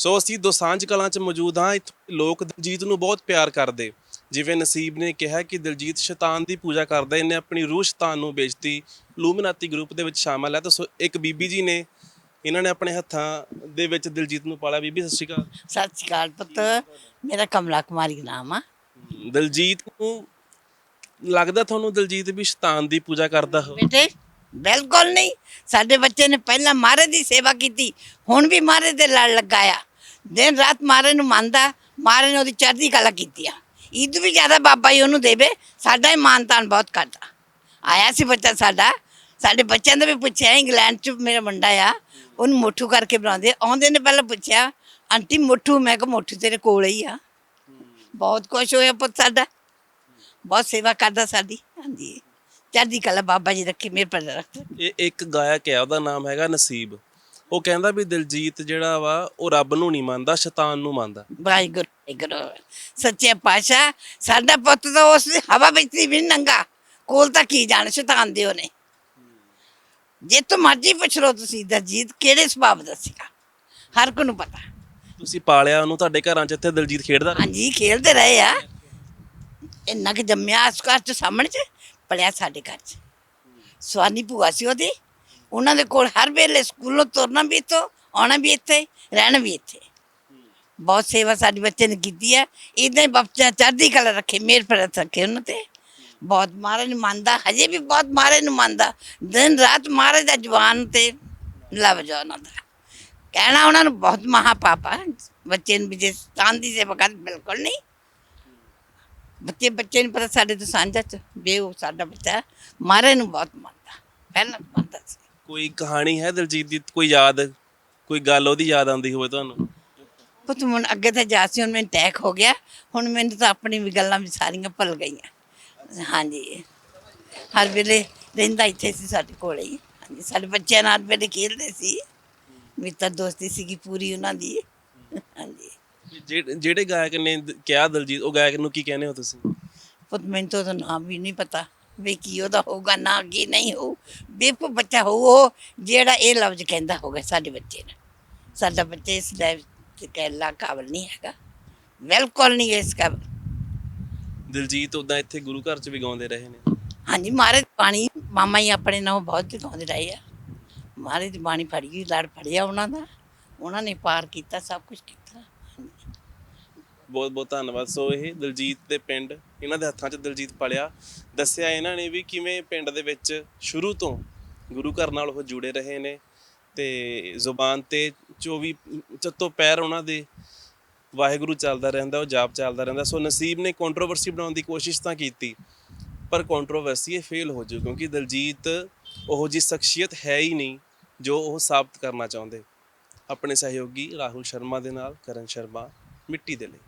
ਸੋ ਅਸੀਂ ਦੋਸਾਂਝ ਕਲਾਂ 'ਚ ਮੌਜੂਦ ਹਾਂ। ਇੱਥੋਂ ਲੋਕ ਦਿਲਜੀਤ ਨੂੰ ਬਹੁਤ ਪਿਆਰ ਕਰਦੇ। ਜਿਵੇਂ ਨਸੀਬ ਨੇ ਕਿਹਾ ਕਿ ਦਿਲਜੀਤ ਸ਼ੈਤਾਨ ਦੀ ਪੂਜਾ ਕਰਦਾ ਇਹਨੇ ਆਪਣੀ ਰੂਹ ਸ਼ੈਤਾਨ ਨੂੰ ਵੇਚਤੀ। ਲੂਮਨਾਤੀ ਗਰੁੱਪ ਦੇ ਵਿੱਚ ਸ਼ਾਮਲ ਹੈ। ਤਾਂ ਸੋ ਇੱਕ ਬੀਬੀ ਜੀ ਨੇ ਇਹਨਾਂ ਨੇ ਆਪਣੇ ਹੱਥਾਂ ਦੇ ਵਿੱਚ ਦਿਲਜੀਤ ਨੂੰ ਪਾਲਿਆ। ਬੀਬੀ ਸਤਿ ਸ਼੍ਰੀ ਅਕਾਲ। ਸਤਿ ਸ਼੍ਰੀ ਅਕਾਲ ਪੁੱਤ। ਮੇਰਾ ਕਮਲਾ ਕੁਮਾਰੀ ਨਾਮ ਆ। ਦਿਲਜੀਤ ਨੂੰ ਲੱਗਦਾ ਤੁਹਾਨੂੰ ਦਿਲਜੀਤ ਵੀ ਸ਼ੈਤਾਨ ਦੀ ਪੂਜਾ ਕਰਦਾ ਹੋ ਬੇਟੇ ਬਿਲਕੁਲ ਨਹੀਂ। ਸਾਡੇ ਬੱਚੇ ਨੇ ਪਹਿਲਾਂ ਮਹਾਰਾਜ ਦੀ ਸੇਵਾ ਕੀਤੀ। ਹੁਣ ਵੀ ਮਹਾਰਾਜ ਦੇ ਲੜ ਲਗਾਇਆ। ਦਿਨ ਰਾਤ ਮਹਾਰਾਜ ਨੂੰ ਮੰਨਦਾ ਮਹਾਰਾਜ ਨੇ ਉਹਦੀ ਚੜ੍ਹਦੀ ਕਲਾ ਕੀਤੀ ਆ। ਇਹ ਵੀ ਜ਼ਿਆਦਾ ਬਾਬਾ ਜੀ ਉਹਨੂੰ ਦੇਵੇ, ਸਾਡਾ ਹੀ ਮਾਨਤਾਨ ਬਹੁਤ ਕਰਦਾ। ਆਇਆ ਸੀ ਬੱਚਾ ਸਾਡਾ, ਸਾਡੇ ਬੱਚਿਆਂ ਦਾ ਵੀ ਪੁੱਛਿਆ, ਇੰਗਲੈਂਡ ਚ ਮੇਰਾ ਮੁੰਡਾ ਆ, ਉਹਨੂੰ ਮੋਠੂ ਕਰਕੇ ਬਣਾਉਂਦੇ ਆਉਂਦੇ ਨੇ ਪਹਿਲਾਂ ਪੁੱਛਿਆ, ਆਂਟੀ, ਮੋਠੂ? ਮੈਂ ਕਿਹਾ, ਮੋਠੂ ਤੇਰੇ ਕੋਲ ਹੀ ਆ। ਬਹੁਤ ਖੁਸ਼ ਹੋਇਆ ਪੁੱਤ ਸਾਡਾ। ਬਹੁਤ ਸੇਵਾ ਕਰਦਾ ਸਾਡੀ। ਹਾਂਜੀ। ਚੜ੍ਹਦੀ ਕਲਾ ਬਾਬਾ ਜੀ ਰੱਖੇ ਮੇਰੇ ਪਰ ਰੱਖ ਇਹ ਇੱਕ ਗਾਇਕ ਹੈ ਉਹਦਾ ਨਾਮ ਹੈਗਾ ਨਸੀਬ। ਉਹ ਕਹਿੰਦਾ ਵੀ ਦਿਲਜੀਤ ਜਿਹੜਾ ਵਾ ਉਹ ਰੱਬ ਨੂੰ ਨਹੀਂ ਮੰਨਦਾ ਸ਼ੈਤਾਨ ਨੂੰ ਮੰਨਦਾ। ਵਾਹਿਗੁਰੂ ਵਾਹਿਗੁਰੂ। ਸੱਚੇ ਪਾਸ਼ਾ ਸਾਡਾ ਪੁੱਤ ਤਾਂ ਉਸ ਦੀ ਹਵਾ ਵਿੱਚ ਵੀ ਨੀ ਨੰਗਾ। ਕੋਲ ਤਾਂ ਕੀ ਜਾਣ ਸ਼ੈਤਾਨ ਦੇ ਉਹਨੇ ਜੇ ਤੂੰ ਮਰਜ਼ੀ ਪੁੱਛ ਲੋ ਤੁਸੀਂ ਦਰਜੀਤ ਕਿਹੜੇ ਸੁਭਾਅ ਦਾ ਸੀਗਾ? ਹਰ ਕੋ ਨੂੰ ਪਤਾ। ਤੁਸੀਂ ਪਾਲਿਆ ਉਹਨੂੰ ਤੁਹਾਡੇ ਘਰਾਂ 'ਚ ਇੱਥੇ ਦਿਲਜੀਤ ਖੇਡਦਾ ਰਿਹਾ? ਹਾਂਜੀ ਖੇਲਦੇ ਰਹੇ ਆ। ਇੰਨਾ ਕਿ ਜੰਮਿਆ ਇਸ ਘਰ ਚ ਸਾਹਮਣੇ ਚ ਪੜਿਆ ਸਾਡੇ ਘਰ ਚ। ਸਵਾਨੀ ਭੂਆ ਸੀ ਉਹਦੀ। ਉਹਨਾਂ ਦੇ ਕੋਲ ਹਰ ਵੇਲੇ ਸਕੂਲੋਂ ਤੁਰਨਾ ਵੀ ਇੱਥੋਂ, ਆਉਣਾ ਵੀ ਇੱਥੇ, ਰਹਿਣਾ ਵੀ ਇੱਥੇ। ਬਹੁਤ ਸੇਵਾ ਸਾਡੇ ਬੱਚੇ ਨੇ ਕੀਤੀ ਹੈ। ਇਦਾਂ ਹੀ ਬੱਚਾ ਚੜ੍ਹਦੀ ਕਲਾ ਰੱਖੇ, ਮੇਰ ਪਰ ਰੱਖੇ ਉਹਨਾਂ ਤੇ। ਬਹੁਤ ਮਹਾਰਾਜ ਨੂੰ ਮੰਨਦਾ, ਹਜੇ ਵੀ ਬਹੁਤ ਮਹਾਰਾਜ ਨੂੰ ਮੰਨਦਾ। ਦਿਨ ਰਾਤ ਮਹਾਰਾਜ ਦਾ ਜਵਾਨ ਤੇ ਲਵ ਜਾ ਉਹਨਾਂ ਦਾ। ਕਹਿਣਾ ਉਹਨਾਂ ਨੂੰ ਬਹੁਤ ਮਹਾ ਪਾਪਾ ਬੱਚੇ ਨੂੰ ਵੀ ਜੇ ਤਾਂ ਦੀ ਸੇਵਾ ਕਰ ਬਿਲਕੁਲ ਨਹੀਂ। ਬੱਚੇ ਬੱਚੇ ਨੂੰ ਪਤਾ ਸਾਡੇ ਤੋਂ ਸਾਂਝਾ ਚ ਵੀ ਉਹ ਸਾਡਾ ਬੱਚਾ ਮਹਾਰਾਜ ਨੂੰ ਬਹੁਤ ਮੰਨਦਾ। ਪਹਿਲਾਂ ਮੰਨਦਾ ਸੀ। ਕੋਈ ਕਹਾਣੀ ਹੈ ਦਿਲਜੀਤ ਦੀ? ਕੋਈ ਯਾਦ? ਕੋਈ ਗੱਲ ਉਹਦੀ ਯਾਦ ਆਉਂਦੀ ਹੋਵੇ ਤੁਹਾਨੂੰ? ਪੁੱਤ ਹੁਣ ਅੱਗੇ ਤਾਂ ਜਾ ਸੀ ਹੁਣ ਮੈਨੂੰ ਅਟੈਕ ਹੋ ਗਿਆ। ਹੁਣ ਮੈਨੂੰ ਤਾਂ ਆਪਣੀ ਵੀ ਗੱਲਾਂ ਵੀ ਸਾਰੀਆਂ ਭੁੱਲ ਗਈਆਂ। ਹਾਂਜੀ। ਹਰ ਵੇਲੇ ਰਹਿੰਦਾ ਇੱਥੇ ਸੀ ਸਾਡੇ ਕੋਲੇ ਹੀ। ਹਾਂਜੀ ਸਾਡੇ ਬੱਚਿਆਂ ਨਾਲ ਵੇਲੇ ਖੇਡਦੇ ਸੀ। ਮੇਰੀ ਤਾਂ ਦੋਸਤੀ ਸੀਗੀ ਪੂਰੀ ਉਹਨਾਂ ਦੀ। ਹਾਂਜੀ। ਜਿਹੜੇ ਜਿਹੜੇ ਗਾਇਕ ਨੇ ਕਿਹਾ ਦਿਲਜੀਤ ਉਹ ਗਾਇਕ ਨੂੰ ਕੀ ਕਹਿੰਦੇ ਹੋ ਤੁਸੀਂ? ਪੁੱਤ ਮੈਨੂੰ ਤਾਂ ਉਹਦਾ ਨਾਮ ਵੀ ਨਹੀਂ ਪਤਾ। ਵੀ ਕੀ ਉਹਦਾ ਹੋਊਗਾ ਨਾ ਕੀ ਨਹੀਂ ਹੋਊ। ਬੇਵਕੂਫ ਬੱਚਾ ਹੋਊ ਉਹ ਜਿਹੜਾ ਇਹ ਲਫ਼ਜ਼ ਕਹਿੰਦਾ ਹੋਗਾ ਸਾਡੇ ਬੱਚੇ ਨੇ। ਸਾਡਾ ਬੱਚਾ ਇਸ ਤੇ ਕਹਿਲਾ ਕਾਬਲ ਨਹੀਂ ਹੈਗਾ। ਬਿਲਕੁਲ ਨਹੀਂ ਇਸ ਕਾਬਲ। ਦਿਲਜੀਤ ਉਦਾਂ ਇੱਥੇ ਗੁਰੂ ਘਰ 'ਚ ਵੀ ਗਾਉਂਦੇ ਰਹੇ ਨੇ? ਹਾਂਜੀ ਮਹਾਰਾਜ ਬਾਣੀ ਮਾਮਾ ਹੀ ਆਪਣੇ ਨਾਲ ਬਹੁਤ ਜਗਾਉਂਦੇ ਰਹੇ ਆ। ਮਹਾਰਾਜ ਦੀ ਬਾਣੀ ਫੜੀ ਗਈ ਲੜ ਫੜਿਆ ਉਹਨਾਂ ਦਾ। ਉਹਨਾਂ ਨੇ ਪਾਰ ਕੀਤਾ ਸਭ ਕੁਝ ਕੀਤਾ। ਬਹੁਤ ਬਹੁਤ ਧੰਨਵਾਦ। ਸੋ ਇਹ ਦਲਜੀਤ ਦੇ ਪਿੰਡ, ਇਹਨਾਂ ਦੇ ਹੱਥਾਂ 'ਚ ਦਲਜੀਤ ਪਲਿਆ। ਦੱਸਿਆ ਇਹਨਾਂ ਨੇ ਵੀ ਕਿਵੇਂ ਪਿੰਡ ਦੇ ਵਿੱਚ ਸ਼ੁਰੂ ਤੋਂ ਗੁਰੂ ਘਰ ਨਾਲ ਉਹ ਜੁੜੇ ਰਹੇ ਨੇ ਤੇ ਜ਼ੁਬਾਨ ਤੇ 24 ਚੱਤੋ ਪੈਰ ਉਹਨਾਂ ਦੇ ਵਾਹਿਗੁਰੂ ਚੱਲਦਾ ਰਹਿੰਦਾ, ਉਹ ਜਾਪ ਚੱਲਦਾ ਰਹਿੰਦਾ। ਸੋ ਨਸੀਬ ਨੇ ਕੰਟਰੋਵਰਸੀ ਬਣਾਉਣ ਦੀ ਕੋਸ਼ਿਸ਼ ਤਾਂ ਕੀਤੀ, ਪਰ ਕੰਟਰੋਵਰਸੀ ਇਹ ਫੇਲ ਹੋ ਜੂ ਕਿਉਂਕਿ ਦਲਜੀਤ ਉਹ ਜੀ ਸ਼ਖਸੀਅਤ ਹੈ ਹੀ ਨਹੀਂ ਜੋ ਉਹ ਸਾਬਤ ਕਰਨਾ ਚਾਹੁੰਦੇ। ਆਪਣੇ ਸਹਿਯੋਗੀ ਰਾਹੁਲ ਸ਼ਰਮਾ ਦੇ ਨਾਲ, ਕਰਨ ਸ਼ਰਮਾ, ਮਿੱਟੀ ਦੇ ਲਈ।